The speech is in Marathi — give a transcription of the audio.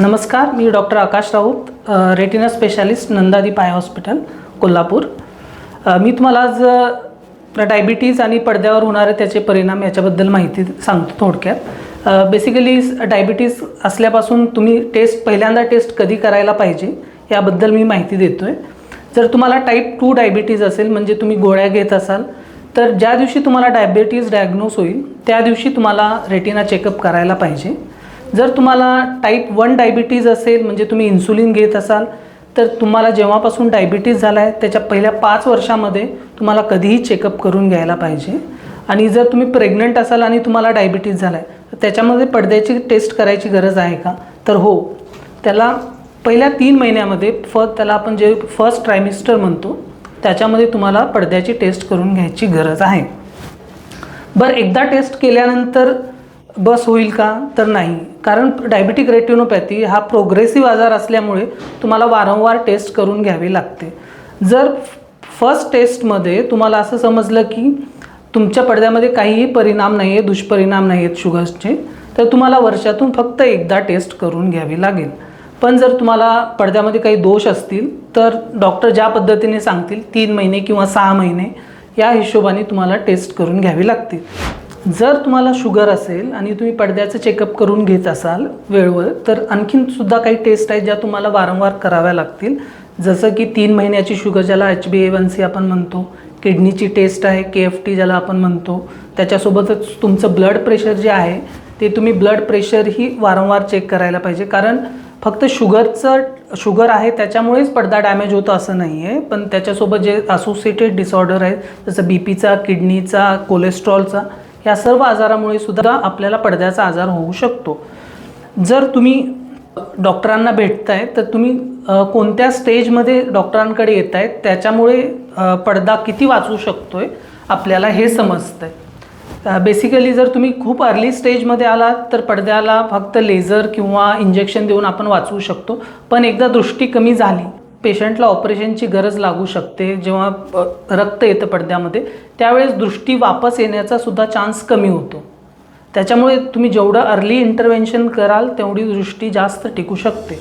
नमस्कार मी doctor Akash Raut retina specialist नंदादी पाय हॉस्पिटल कोल्हापूर. मी तुम्हाला आज डायबिटीज आणि पडद्यावर होणारे त्याचे परिणाम याच्याबद्दल माहिती सांगतो थोडक्यात. बेसिकली डायबिटीज असल्यापासून तुम्ही टेस्ट पहिल्यांदा टेस्ट कधी करायला पाहिजे याबद्दल मी माहिती देतो आहे जर तुम्हाला टाईप टू डायबिटीज असेल म्हणजे तुम्ही गोळ्या घेत असाल तर ज्या दिवशी तुम्हाला डायबिटीज डायग्नोस होईल त्या दिवशी तुम्हाला रेटिना चेकअप करायला पाहिजे. जर तुम्हाला टाईप वन डायबिटीज असेल म्हणजे तुम्ही इन्सुलिन घेत असाल तर तुम्हाला जेव्हापासून डायबिटीज झाला आहे त्याच्या पहिल्या पाच वर्षामध्ये तुम्हाला कधीही चेकअप करून घ्यायला पाहिजे. आणि जर तुम्ही प्रेग्नंट असाल आणि तुम्हाला डायबिटीज झाला आहे तर त्याच्यामध्ये पडद्याची टेस्ट करायची गरज आहे का? तर हो त्याला पहिल्या तीन महिन्यामध्ये फ त्याला आपण जे फर्स्ट ट्रायमिस्टर म्हणतो त्याच्यामध्ये तुम्हाला पडद्याची टेस्ट करून घ्यायची गरज आहे. बरं एकदा टेस्ट केल्यानंतर बस होईल का? तर नाही. कारण डायबिटिक रेटिनोपॅथी हा प्रोग्रेसिव्ह आजार असल्यामुळे तुम्हाला वारंवार टेस्ट करून घ्यावी लागते. जर फर्स्ट टेस्टमध्ये तुम्हाला असं समजलं की तुमच्या पडद्यामध्ये काहीही परिणाम नाही आहे दुष्परिणाम नाही आहेत शुगर्सचे तर तुम्हाला वर्षातून फक्त एकदा टेस्ट करून घ्यावी लागेल. पण जर तुम्हाला पडद्यामध्ये काही दोष असतील तर डॉक्टर ज्या पद्धतीने सांगतील तीन महिने किंवा सहा महिने या हिशोबाने तुम्हाला टेस्ट करून घ्यावी लागतील. जर तुम्हाला शुगर असेल आणि तुम्ही पडद्याचं चेकअप करून घेत असाल वेळवर तर आणखीन सुद्धा काही टेस्ट आहेत ज्या तुम्हाला वारंवार कराव्या लागतील. जसं की तीन महिन्याची शुगर ज्याला H B A one C आपण म्हणतो किडनीची टेस्ट आहे के एफ टी ज्याला आपण म्हणतो त्याच्यासोबतच तुमचं ब्लड प्रेशर जे आहे ते तुम्ही ब्लड प्रेशरही वारंवार चेक करायला पाहिजे. कारण फक्त शुगरचं शुगर आहे त्याच्यामुळेच पडदा डॅमेज होतो असं नाही आहे पण त्याच्यासोबत जे असोसिएटेड डिसऑर्डर आहेत जसं बी पीचा किडनीचा कोलेस्ट्रॉलचा या सर्व आजारामुळे सुद्धा आपल्याला पडद्याचा आजार होऊ शकतो. जर तुम्ही डॉक्टरांना भेटताय तर तुम्ही कोणत्या स्टेजमध्ये डॉक्टरांकडे येत आहेत त्याच्यामुळे पडदा किती वाचू शकतो आहे आपल्याला हे समजतंय. बेसिकली जर तुम्ही खूप अर्ली स्टेजमध्ये आलात तर पडद्याला फक्त लेझर किंवा इंजेक्शन देऊन आपण वाचवू शकतो. पण एकदा दृष्टी कमी झाली पेशंटला ऑपरेशनची गरज लागू शकते जेव्हा रक्त येतं पडद्यामध्ये त्यावेळेस दृष्टी वापस येण्याचा सुद्धा चान्स कमी होतो. त्याच्यामुळे तुम्ही जेवढं अर्ली इंटरव्हेन्शन कराल तेवढी दृष्टी जास्त टिकू शकते.